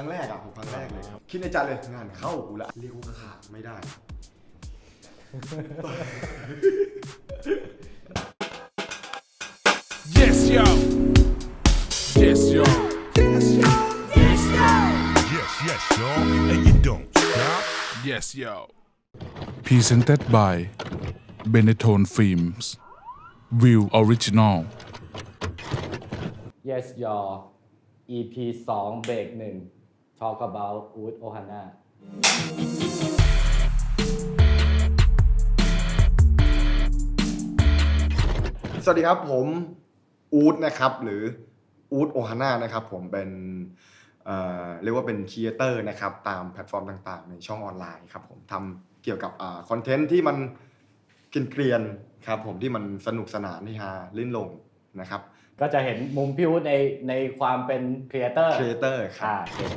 ครั้งแรกอะผมครั้งแรกเลยครับ คิดในใจเลยงานเข้ากูละเรียกว่าขาดไม่ได้ Yes, yo. Yes, yo. Yes, yes, y'all. And you don't stop. Yes, yo. Presented by Benetton Films. View Original. Yes Your EP 2 เบรกหนึ่ง Talk about Wood Ohana สวัสดีครับผมอูดนะครับหรืออูดโอฮาน่านะครับผมเป็นเอ่อเรียกว่าเป็นครีเอเตอร์นะครับตามแพลตฟอร์มต่างๆ ในช่องออนไลน์ครับผมทำเกี่ยวกับคอนเทนต์ที่มันเกรียนๆครับผมที่มันสนุกสนานที่ฮาลื่นลงนะครับ ก็จะเห็นมุมพี่วุฒิในในความเป็นครีเอเตอร์ครีเอเตอร์ครัอ่าบเห็น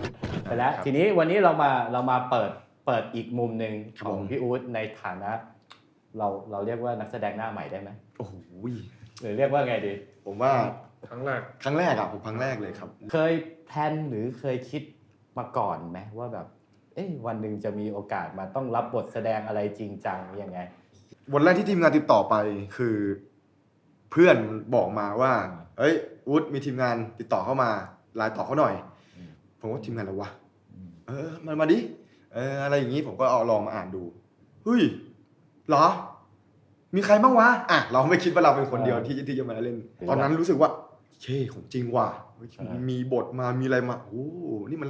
ไปแล้ว ครับทีนี้วันนี้เรามาเรามาเปิดเปิดอีกมุมหนึ่งครับของผม พี่อู๊ดในฐานะ เราเราเรียกว่านักแสดงหน้าใหม่ได้ไหมโอ้โหหรือเรียกว่าไงดี ผมว่าครั้งแรกครั้งแรกอะผมครั้งแรกเลยครับ เคยแพลนหรือเคยคิดมาก่อนไหมว่าแบบ เอ้ยวันหนึ่งจะมีโอกาสมาต้องรับบทแสดงอะไรจริงจังยังไง วันแรกที่ทีมงานติดต่อไปคือ เพื่อนบอกมาว่า เอ้ยวุฒมีทีมงานติดต่อเข้ามาไลน์ต่อเขาหน่อยอืมผมว่าทีมงานอะไรวะเออมันมาดิเอออะไรอย่างนี้ผมก็เอาลองมาอ่านดูเฮ้ยเหรอ มีใครบ้างวะอะเราไม่คิดว่าเราเป็นคนเดียวที่ที่จะมาเล่น ตอนนั้นรู้สึกว่าเช่ของจริงว่ะเฮ้ยมีบทมามีอะไรมาโอ้โหนี่มัน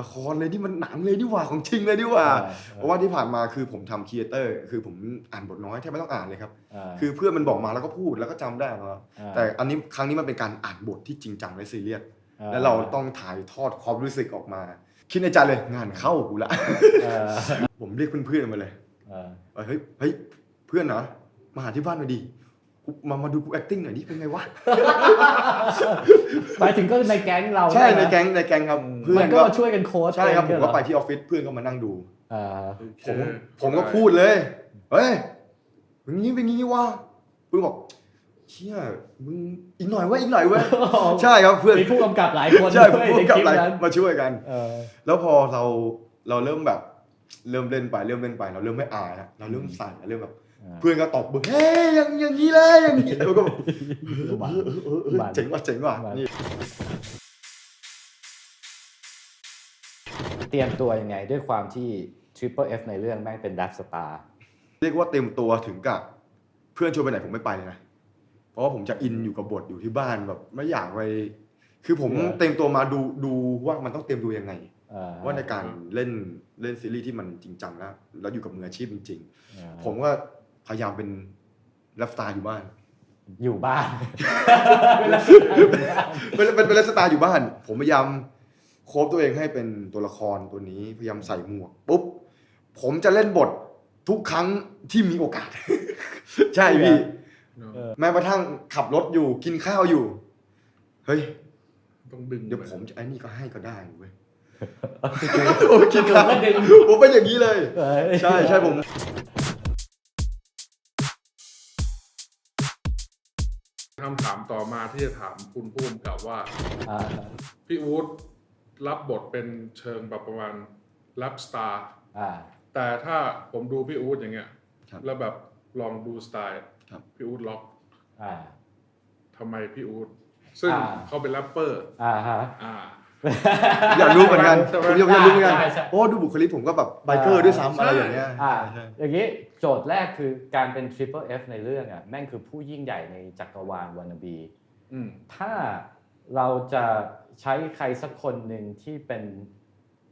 ละครเลยนี่มันหนังเลยนี่หว่าของจริงเลยนี่หว่าเออเพราะว่าที่ผ่านมาคือผมทำครีเอเตอร์คือผมอ่านบทน้อยแทบไม่ต้องอ่านเลยครับาคือเพื่อนมันบอกมาแล้วก็พูดแล้วก็จำได้มาอ่าแต่อันนี้ครั้งนี้มันเป็นการอ่านบทที่จริงจังและซีเรียสอ่าแล้วเราต้องถ่ายทอดความรู้สึกออกมา คิดในใจเลยงานเข้ากูละเออผมเรียกเพื่อนๆมาเลยเออว่าเฮ้ยเฮ้ยเพื่อนเหรอมาหาที่บ้านหน่อยดิ กูมามาดูกู acting หน่อยดิเป็นไงวะ หมายถึงก็ในแก๊งเราใช่ไหมในแก๊งในแก๊งครับเพื่อมันนก็ก็มาช่วยกันโค้ชใช่ครับผมก็ไปอะที่ออฟฟิศเพื่อนก็มานั่งดู เออผมผมก็พูดเลย เฮ้ยเป็นงี้เป็นงี้วะเพื่อนบอกเชี่ยมึงอีกหน่อยเว้ยอีกหน่อยเว้ยใช่ครับเพื่อนมีผู้กำกับหลายคนใช่ด้วยพูในดคกับลิปอะไรนั้นมาช่วยกัน เออ แล้วพอเราเราเริ่มแบบ เริ่มเล่นไปเริ่มเล่นไป เราเริ่มไม่อายแล้วเราเริ่มใส่เริ่มแบบอ่า เพื่อนก็ตบมือเฮ้ยอย่างอย่างนี้เลยอย่างนี้แล้วก็แบบมันเออเออเออเออมันเจ๋งว่ะเจ๋งว่ะมันนี่เตรียมตัวยังไงด้วยความที่ Triple F ในเรื่องแม่งเป็นดักสตาร์เรียกว่าเต็มตัวถึงกับเพื่อนชวนไปไหนผมไม่ไปเลยนะ เพราะว่าผมจะอินอยู่กับบทอยู่ที่บ้านแบบไม่อยากไป คือผมเต็มตัวมาดูดูว่ามันต้องเตรียมตัวยังไงว่าในการเล่นเล่นซีรีส์ที่มันจริงจังแล้วแล้วอยู่กับมืออาชีพจริงๆผมก็ พยายามเป็นไลฟ์สไตล์อยู่บ้าน อยู่บ้านเป็นเป็นเป็นไลฟ์สไตล์อยู่บ้าน ผมพยายามโค้ชตัวเองให้เป็นตัวละครตัวนี้พยายามใส่หมวกปุ๊บผมจะเล่นบททุกครั้งที่มีโอกาส ใช่พี่เออแม้กระทั่งขับรถอยู่กินข้าวอยู่ เฮ้ยต้องดึงเดี๋ยวผมจะไอ้นี่ก็ให้ก็ได้เว้ยคือผมกินข้าวก็ดึงผมเป็นอย่างนี้เลยเออใช่ใช่ผม คำถามต่อมาที่จะถามคุณพุ่มกับว่า อ่าพี่อู๊ดรับบทเป็นเชิงแบบประมาณรับสตาร์อ่า แต่ถ้าผมดูพี่อู๊ดอย่างเงี้ยครับ แล้วแบบลองดูสไตล์ครับ พี่อู๊ดล็อกอ่า ทำไมพี่อู๊ดซึ่งอ่า เขาเป็นแรปเปอร์ อ่าฮะ อ่า อยากรู้เหมือนกันใช่ไหมผมอยากอยากรู้เหมือนกันใช่ใช่โอ้ดูบุคลิกผมก็แบบไบเกอร์ด้วยซ้ำอะไรอย่างเงี้ยอ่าใช่อย่างนี้โจทย์แรกคือการเป็น Triple F ในเรื่องอะแม่งคือผู้ยิ่งใหญ่ในจักรวาลวานาบีอืมถ้าเราจะใช้ใครสักคนหนึ่งที่เป็น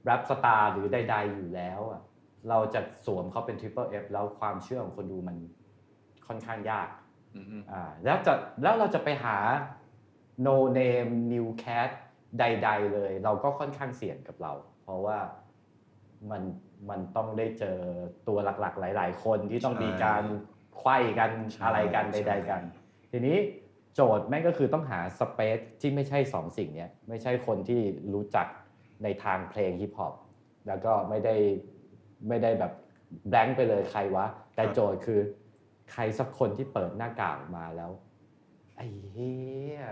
แรปสตาร์หรือใด ๆ อยู่แล้วอะเราจะสวมเขาเป็น Triple F แล้วความเชื่อของคนดูมันค่อนข้างยากอืมอืมอ่าแล้วจะแล้วเราจะไปหา no name new cat ใด ๆ เลย เราก็ค่อนข้างเสี่ยงกับเรา เพราะว่ามันมันต้องได้เจอตัวหลักๆ หลาย ๆ คนที่ต้องใช่มีการไขว้กันใช่อะไรกันใช่ใด ๆ กัน ทีนี้โจทย์แม่งก็คือต้องหาสเปซที่ไม่ใช่สองสิ่งเนี้ยไม่ใช่คนที่รู้จักในทางเพลงฮิปฮอปแล้วก็ไม่ได้ไม่ได้แบบแบงค์ไปเลยใครวะ แต่โจทย์คือใครสักคนที่เปิดหน้ากากออกมาแล้ว ไอ้เหี้ย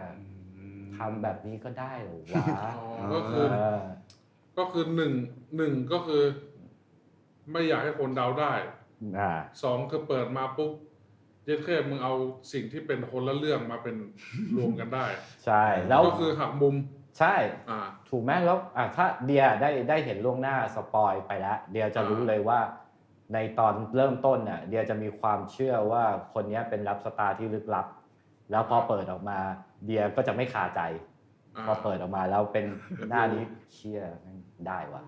ทำแบบนี้ก็ได้เหรอวะอ๋อก็คือเออก็คือหนึ่งหนึ่งก็คือ ไม่อยากให้คนเดาได้อ่าสองคือเปิดมาปุ๊บเย็ดแค่มึงเอาสิ่งที่เป็นคนละเรื่องมาเป็นรวมกันได้ ใช่แล้วก็คือหักมุมใช่อ่าถูกไหมแล้วอะถ้าเดียได้ได้เห็นล่วงหน้าสปอยไปแล้ว เดียจะรู้เลยว่า ในตอนเริ่มต้นน่ะ เดียจะมีความเชื่อว่าคนเนี้ยเป็นรับสตาร์ที่ลึกลับ แล้วพอเปิดออกมา เดียก็จะไม่คาใจอ่าพอเปิดออกมาแล้วเป็นหน้านี้เชื่อแม่งได้ว่ะ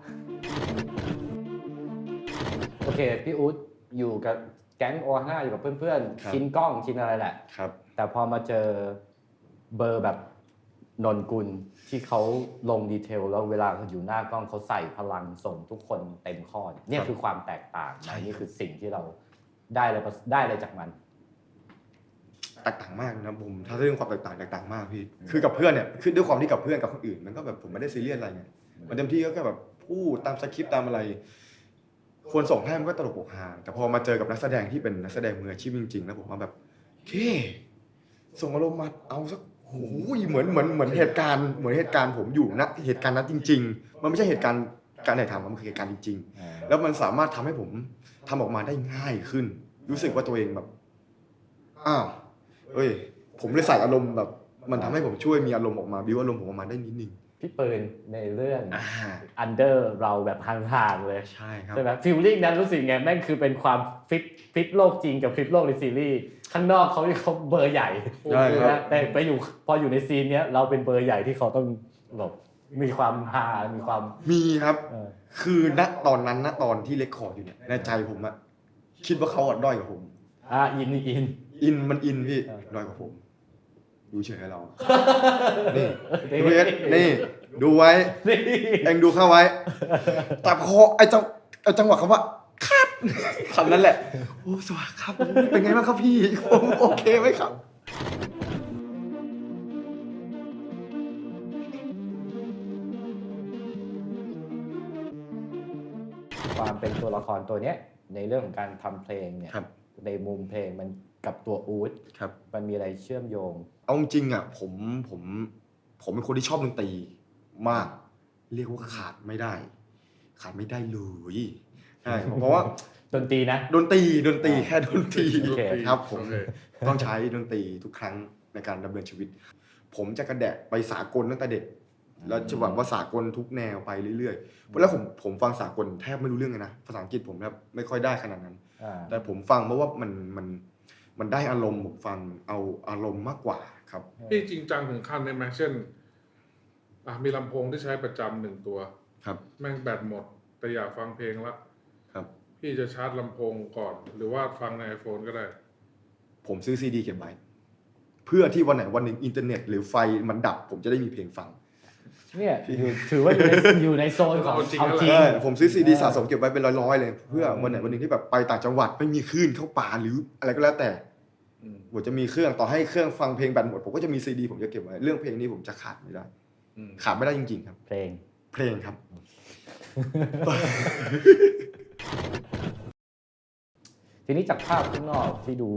โอเค พี่อุ๊ดอยู่กับแก๊งโอห้าอยู่กับเพื่อนครับๆชินกล้องชินอะไรแหละครับ แต่พอมาเจอเบอร์แบบนนกุลที่เขาลงดีเทล แล้วเวลาเขาอยู่หน้ากล้องเขาใส่พลังส่งทุกคนเต็มข้อเนี่ยเนี่ยคือความแตกต่างใช่นะนี่คือสิ่งที่เราได้อะไรได้อะไรจากมัน แตกต่างมากนะผมถ้าเรื่องความแตกต่างแตกต่างมากพี่คือกับเพื่อนเนี่ยคือด้วยความที่กับเพื่อนกับคนอื่น มันก็แบบผมไม่ได้ซีเรียสอะไรไงมันเต็มที่ก็แค่แบบพูดตามสคริปต์ตามอะไร ควรส่งให้มันก็ตลกปกฮาแต่พอมาเจอกับนักแสดงที่เป็นนักแสดงมืออาชีพจริงๆแล้วผมว่าแบบโอเคส่งอารมณ์มาเอาสักโอ้ยเหมือนเหมือนเหมือนเหตุการณ์เหมือนเหตุการณ์ผมอยู่ณเหตุการณ์นั้นจริง ๆ มันไม่ใช่เหตุการณ์การถ่ายทำมันคือเหตุการณ์จริง ๆ แล้วมันสามารถทำให้ผมทำออกมาได้ง่ายขึ้น รู้สึกว่าตัวเองแบบอ้าว เอ้ย ผมเลยใส่อารมณ์แบบ มันทำให้ผมช่วยมีอารมณ์ออกมาบิวอารมณ์ผมออกมาได้นิดนึงพี่ปืนในเรื่อง อ่าอันเดอร์เราแบบห่างๆเลย ใช่ครับ ใช่ไหมฟิลลิ่งนั้นรู้สึกไงแม่งคือเป็นความฟิตฟิตโลกจริงกับฟิตโลกในซีรีส์ข้างนอกเขาเขาเบอร์ใหญ่ใช่ครับ นะแต่ไปอยู่พออยู่ในซีนเนี้ยเราเป็นเบอร์ใหญ่ที่เขาต้องแบบมีความฮามีความมีครับ เออคือณตอนนั้นณตอนที่เลคคอร์ดอยู่เนี่ยในใจผมอะคิดว่าเขาอะด้อยกว่าผม อ่าอินอิน อินมันอินพี่เออด้อยกว่าผม ดูเฉยให้เรานี่นี่ดูเอสนี่ ดูไว้นี่เองดูเข้าไว้แต่พอไอ้จังไอ้จังหวะคำว่าครับคำนั้นแหละโอ้สวัสดีครับ เป็นไงบ้างครับพี่ผมโอเคไหมครับความเป็นตัวละครตัวเนี้ยในเรื่องของการทำเพลงเนี่ยครับในมุมเพลงมัน กับตัวอูดครับ มันมีอะไรเชื่อมโยง เอาจริงๆอะผมผมผมเป็นคนที่ชอบดนตรีมาก เรียกว่าขาดไม่ได้ ขาดไม่ได้เลยใช่เพราะว่าดนตรีนะ ดนตรีดนตรีแค่ดนตรีโอเค ครับผมโอเคต้องใช้ดนตรีทุกครั้งในการดำเนินชีวิต ผมจะกระแดะไปสากลตั้งแต่เด็ก แล้วจะหวังว่าสากลทุกแนวไปเรื่อยๆแล้วผมผมฟังสากลแทบไม่รู้เรื่องเลยนะภาษาอังกฤษผมแทบไม่ค่อยได้ขนาดนั้น อ่าแต่ผมฟังเพราะว่ามันมัน มันได้อารมณ์ผมฟังเอาอารมณ์มากกว่าครับ พี่จริงจังถึงขั้นได้ไหมเช่นอะมีลำโพงที่ใช้ประจำหนึ่งตัว ครับ แม่งแบตหมด แต่อยากฟังเพลงละครับ พี่จะชาร์จลำโพงก่อน หรือว่าฟังใน iPhone ก็ได้ ผมซื้อซีดีเก็บไว้ เพื่อที่วันไหนวันหนึ่งอินเทอร์เน็ต หรือไฟมันดับ ผมจะได้มีเพลงฟัง เนี่ยอยู่ถือว่าอยู่ในอยู่ในโซนของเอาจริง เอาแล้วจริงใช่ผมซื้อซีดีเออสะสมเก็บไว้เป็นร้อยๆเลย เพื่อวันไหนวันหนึ่งที่แบบไปต่างจังหวัดไม่มีคลื่นเข้าป่าหรืออะไรก็แล้วแต่อืม ผมจะมีเครื่องต่อให้เครื่องฟังเพลงแบตหมดผมก็จะมีซีดีผมจะเก็บไว้เรื่องเพลงนี้ผมจะขาดไม่ได้อืมขาดไม่ได้จริง ๆ ครับ เพลงเพลงครับ ทีนี้จากภาพข้างนอกที่ดู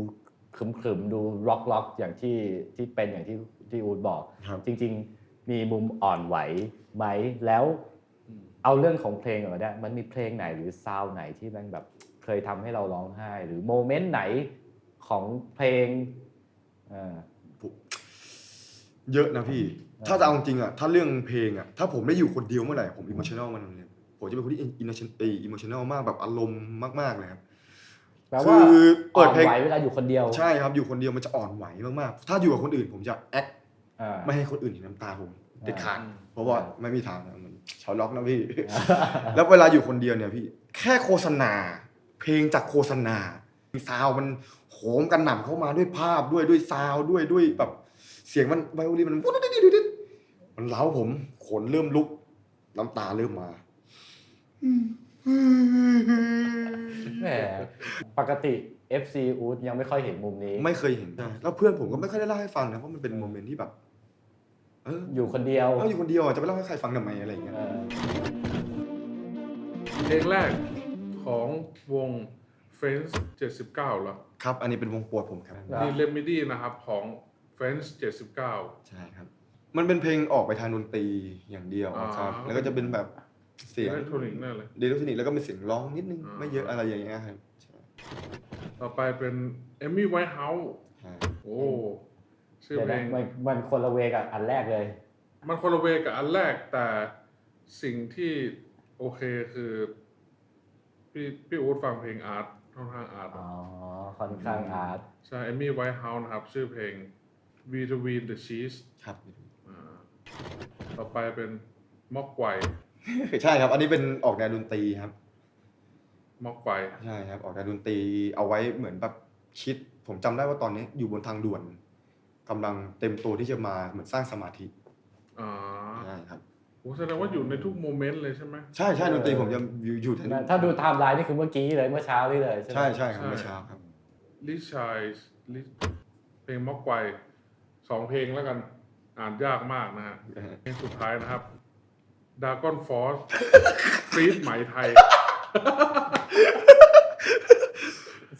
ขรึมๆดูล็อกล็อกๆอย่างที่ที่เป็นอย่างที่ที่อูดบอกครับจริง ๆ มีมุมอ่อนไหวไหมแล้วอืมเอาเรื่องของเพลงก่อนก็ได้ มันมีเพลงไหนหรือซาวด์ไหนที่แม่งแบบเคยทำให้เราร้องไห้ หรือโมเมนต์ไหน ของเพลงเออ เยอะนะพี่ ถ้าจะเอาจริงอะ ถ้าเรื่องเพลงอะ ถ้าผมได้อยู่คนเดียวเมื่อไหร่ ผมอิ o มชัน a ลมันเลยผมจะเป็นคนที่อิ o มชันเออิโมชัน a ลมากแบบอารมณ์มากๆเลยครับ แปลว่าคือเปิอ่อดนเพลงไหวเวลาอยู่คนเดียวใช่ครับ อยู่คนเดียวมันจะอ่อนไหวมากๆ ถ้าอยู่กับคนอื่นผมจะแอคอ่า ไม่ให้คนอื่นเห็นน้ำตาผมเด็ดขาดอืมเพราะว่า ไม่มีทางนะมันชาวล็อกนะพี่ แล้วเวลาอยู่คนเดียวเนี่ยพี่ แค่โฆษณา เพลงจากโฆษณาซาวด์มันโห มกันหน่ำเข้ามาด้วยภาพด้วยด้วยซาวด์ด้วยด้วยแบบ เสียงมันไวโอลินมันวุ้ดดิดดิดดิดมันเล้าผม ขนเริ่มลุก น้ำตาเริ่มมาแหมปกติ FC อูดยังไม่ค่อยเห็นมุมนี้ ไม่เคยเห็นใช่แล้วเพื่อนผมก็ไม่ค่อยได้เล่าให้ฟังนะเพราะมันเป็นโมเมนต์ที่แบบเอออยู่คนเดียวเราอยู่คนเดียวอะจะไปเล่าให้ใครฟังทำไมอะไรอย่างเงี้ยเออเพลงแรกของวง Friends 79เหรอครับ อันนี้เป็นวงโปรดผมครับดีเลมิดี้นะครับของ Friends 79 ใช่ครับ มันเป็นเพลงออกไปทางดนตรีอย่างเดียวครับ อ่า แล้วก็จะเป็นแบบเสียงอิเล็กทรอนิกส์แน่เลยดีลูกเทคนิคแล้วก็มีเสียงร้องนิดนึง อ่า ไม่เยอะอะไรอย่างเงี้ยครับใช่ต่อไปเป็นเอมมี่ไวท์เฮาส์ใช่โอ้ชื่อเดี๋ยวเพลนะงมันมันคนละเวกับอันแรกเลย มันคนละเวกับอันแรกแต่สิ่งที่โอเคคือ พี่พี่อู๊ดฟังเพลงอาร์ต ค่อนข้างอาร์ตอ๋อค่อนข้างอาร์ตใช่เอมมี่ไวท์เฮาส์นะครับ ชื่อเพลง Between the Cheese ครับอ่าต่อไปเป็นมอกไกวใช่ครับ อันนี้เป็นออกแนวดนตรีครับ มอกไกวใช่ครับ ออกแนวดนตรีเอาไว้เหมือนแบบคิด ผมจำได้ว่าตอนนี้อยู่บนทางด่วนกำลังเต็มตัวที่จะมาเหมือนสร้างสมาธิอ่าใช่ครับ โอ้แสดงว่าอยู่ในทุกโมเมนต์เลยใช่ไหม ใช่ใช่ดนตรีผมจะอยู่อยู่ที่ถ้าดูไทม์ไลน์นี่คือเมื่อกี้เลยเมื่อเช้านี่เลยใช่ไหมใช่ใช่ครับเมื่อเช้าครับ ลิชายลิเพลงมอกไกวสองเพลงแล้วกัน อ่านยากมากนะฮะเพลงสุดท้ายนะครับดากอนฟอสฟรีดไหมไทย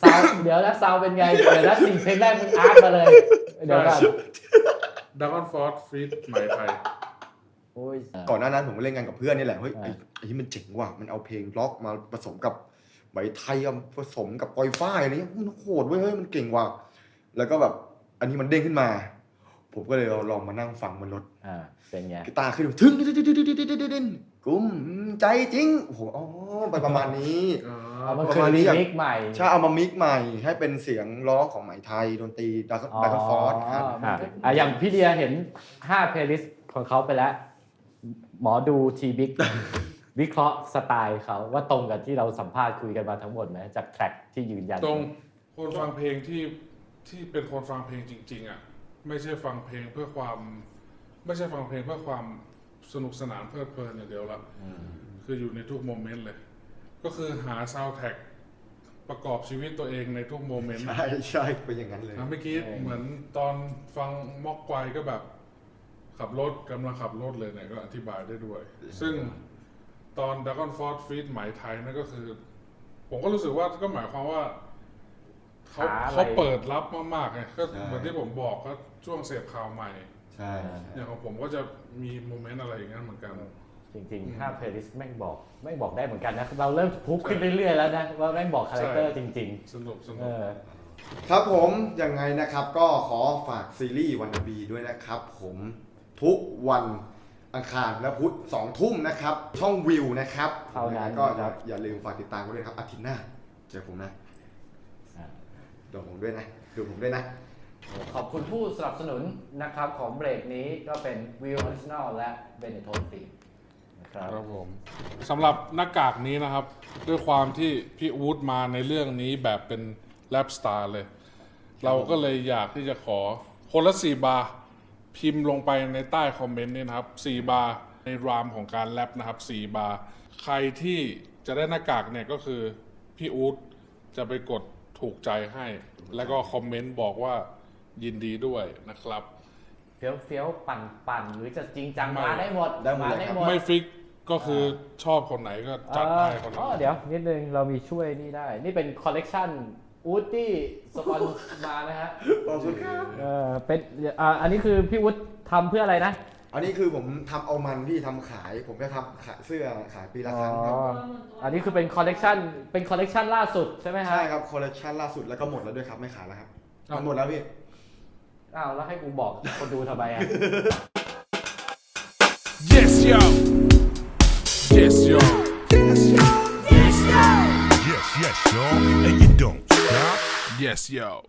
ซาวเดี๋ยวนะซาวเป็นไง เดี๋ยวนะสี่เพลงแรกมึงอาร์ตมาเลย เดี๋ยวก่อนดากอนฟอสฟรีดไหมไทย โอ้ย ก่อนหน้านั้นผมก็เล่นงานกับเพื่อนนี่แหละเฮ้ยอ่าไอ้ไอ้นี่มันเจ๋งว่ะมันเอาเพลงล็อกมาผสมกับไหมไทยเอาผสมกับปอยฝ้ายอะไรเงี้ยมันโหดเว้ยเฮ้ยมันเก่งว่ะแล้วก็แบบอันนี้มันเด้งขึ้นมา ผมก็เลยลองมานั่งฟังบนรถอ่าเป็นไงกีตาร์ขึ้นถึงกุ้มใจจริงโอ้โหอ๋อไปประมาณนี้อ่าเอามันประคือมาณนี้รีอย่างมิกซ์ใหม่ใช่เอามามิกซ์ใหม่ ให้เป็นเสียงร้องของไหมไทยดนตรีดักดักฟอร์ดครับอ่าอะอย่างพี่เดียเห็น5เพลย์ลิสต์ของเขาไปแล้ว หมอดูทีบิ๊กวิเคราะห์สไตล์เขาว่าตรงกับที่เราสัมภาษณ์คุยกันมาทั้งหมดไหมจากแทร็กที่ยืนยันตรงคนฟังเพลงที่ที่เป็นคนฟังเพลงจริง ๆอะไม่ใช่ฟังเพลงเพื่อความ ไม่ใช่ฟังเพลงเพื่อความสนุกสนานเพลิดเพลินอย่างเดียวละคืออยู่ในทุกโมเมนต์เลย ก็คือหาซาวด์แท็กประกอบชีวิตตัวเองในทุกโมเมนต์ใช่ใช่เป็นอย่างนั้นเลยอะเมื่อกี้เหมือนตอนฟังมอกไกวก็แบบ ขับรถกำลังขับรถเลยเนี่ยก็อธิบายได้ด้วย ซึ่งตอนดัก o n นฟอร์ดฟีดหมายไทยนั่นก็คือ ผมก็รู้สึกว่าก็หมายความว่าเขาหาอะไร เขาเปิดรับมากๆไงก็ใช่ เหมือนที่ผมบอกก็ช่วงเสพข่าวใหม่ ใช่อย่างของผมก็จะมีโมเมนต์อะไรอย่างนั้นเหมือนกัน จริงๆ5เพลย์ลิสต์แม่งบอกแม่งบอกได้เหมือนกันนะเราเริ่มพุกขึ้นเรื่อยๆแล้วนะว่าแม่งบอกคาแรคเตอร์จริง สนุกสๆนุเอกอ ครับผมยังไงนะครับก็ขอฝากซีรีส์วันบีด้วยนะครับผม ทุกวันอังคารและพุธสองทุ่มนะครับ ช่องวิวนะครับเท่านั้นก็ครับ อย่าลืมฝากติดตามกันด้วยนะครับอาทิตย์หน้า เจอผมนะอ่าดูผมด้วยนะดูผมด้วยนะ ขอบคุณผู้สนับสนุนนะครับของเบรกนี้ก็เป็นวิวออริจินอลและเบเนโทนฟิล์มนะครับ ครับผมสำหรับหน้ากากนี้นะครับ ด้วยความที่พี่อู๊ดมาในเรื่องนี้แบบเป็นแรปสตาร์เลย เราก็เลยอยากที่จะขอคนละสี่บาร์ พิมพ์ลงไปในใต้คอมเมนต์นี่นะครับสี่บาร์ในรามของการแรปนะครับสี่บาร์ ใครที่จะได้หน้ากากเนี่ยก็คือพี่อู๊ดจะไปกดถูกใจให้ แล้วก็คอมเมนต์บอกว่ายินดีด้วยนะครับ เฟี้ยวเฟี้ยวปั่นปั่นหรือจะจริงจังไม่ มาได้หมดได้หมด มาเลยได้ครับหมดไม่ฟิกก็คือชอบคนไหนก็จัดให้คนอ๋นั้อนเดี๋ยวนิดนึงเรามีช่วยนี่ได้ นี่เป็นคอลเลกชัน อูดดี้สปอนมานะฮะขอบคุณครับ เออเป็นอ่าอันนี้คือพี่วุฒิทำเพื่ออะไรนะ อันนี้คือผมทำเอามันที่ทำขาย ผมจะทำขายเสื้อขายปีละครั้งครับ อ๋อ อันนี้คือเป็นคอลเลกชันเป็นคอลเลกชันล่าสุดใช่ไหมฮะ ใช่ครับคอลเลคชันล่าสุดแล้วก็หมดแล้วด้วยครับไม่ขายแล้วครับมันหมดแล้วพี่ อ้าวแล้วให้กูบอกคนดูทำไมอะ Yes, yo. Yes, yo. Yes, yes, y'all. And you don't stop. Yes, yo.